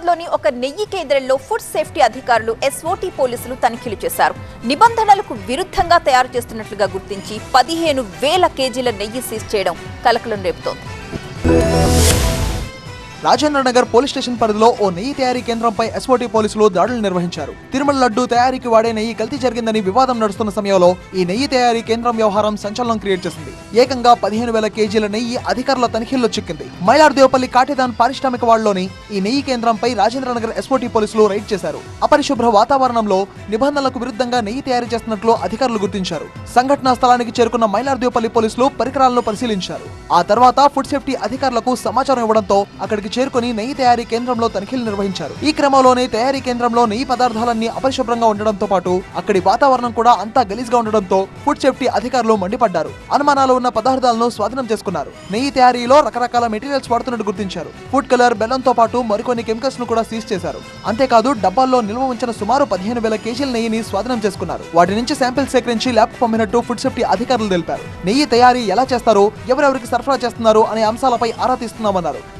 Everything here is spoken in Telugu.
హైదరాబాద్లోని ఒక నెయ్యి కేంద్రంలో ఫుడ్ సేఫ్టీ అధికారులు ఎస్ఓటీ పోలీసులు తనిఖీలు చేశారు. నిబంధనలకు విరుద్ధంగా తయారు చేస్తున్నట్లుగా గుర్తించి పదిహేను వేల కేజీల నెయ్యి సీజ్ చేయడం కలకలం రేపుతోంది. రాజేంద్ర నగర్ పోలీస్ స్టేషన్ పరిధిలో ఓ నెయ్యి తయారీ కేంద్రంపై ఎస్ఓటీ పోలీసులు దాడులు నిర్వహించారు. తిరుమల లడ్డు తయారీకి వాడే నెయ్యి కల్తీ జరిగిందని వివాదం నడుస్తున్న సమయంలో ఈ నెయ్యి తయారీ కేంద్రం వ్యవహారం సంచలనం క్రియేట్ చేసింది. ఏకంగా పదిహేను వేల కేజీల నెయ్యి అధికారుల తనిఖీల్లో చిక్కింది. మైలార్దేవపల్లి కాటేదాన్ పారిశ్రామిక వాడలోని ఈ నెయ్యి కేంద్రంపై రాజేంద్ర నగర్ ఎస్ఓటీ పోలీసులు రైడ్ చేశారు. అపరిశుభ్ర వాతావరణంలో నిబంధనలకు విరుద్ధంగా నెయ్యి తయారు చేస్తున్నట్లు అధికారులు గుర్తించారు. సంఘటనా స్థలానికి చేరుకున్న మైలార్దేవపల్లి పోలీసులు పరికరాలను పరిశీలించారు. ఆ తర్వాత ఫుడ్ సేఫ్టీ అధికారులకు సమాచారం ఇవ్వడంతో అక్కడికి చేరుకుని నెయ్యి తయారీ కేంద్రంలో తనిఖీలు నిర్వహించారు. ఈ క్రమంలోనే తయారీ కేంద్రంలో నెయ్యి పదార్థాలన్నీ అపరిశుభ్రంగా ఉండడంతో పాటు అక్కడి వాతావరణం కూడా అంతా గలీజ్గా ఉండడంతో ఫుడ్ సేఫ్టీ అధికారులు మండిపడ్డారు. అనుమానాలు ఉన్న పదార్థాలను స్వాధీనం చేసుకున్నారు. నెయ్యి తయారీలో రకరకాల మెటీరియల్స్ వాడుతున్నట్టు గుర్తించారు. ఫుడ్ కలర్ బెల్లంతో పాటు మరికొన్ని కెమికల్స్ను కూడా సీజ్ చేశారు. అంతేకాదు డబ్బాల్లో నిల్వ ఉంచిన సుమారు పదిహేను వేల కేజీల నెయ్యిని స్వాధీనం చేసుకున్నారు. వాటి నుంచి శాంపిల్ సేకరించి ల్యాబ్ పంపినట్టు ఫుడ్ సేఫ్టీ అధికారులు తెలిపారు. నెయ్యి తయారీ ఎలా చేస్తారు ఎవరెవరికి సరఫరా చేస్తున్నారు అనే అంశాలపై ఆరా తీస్తున్నామన్నారు.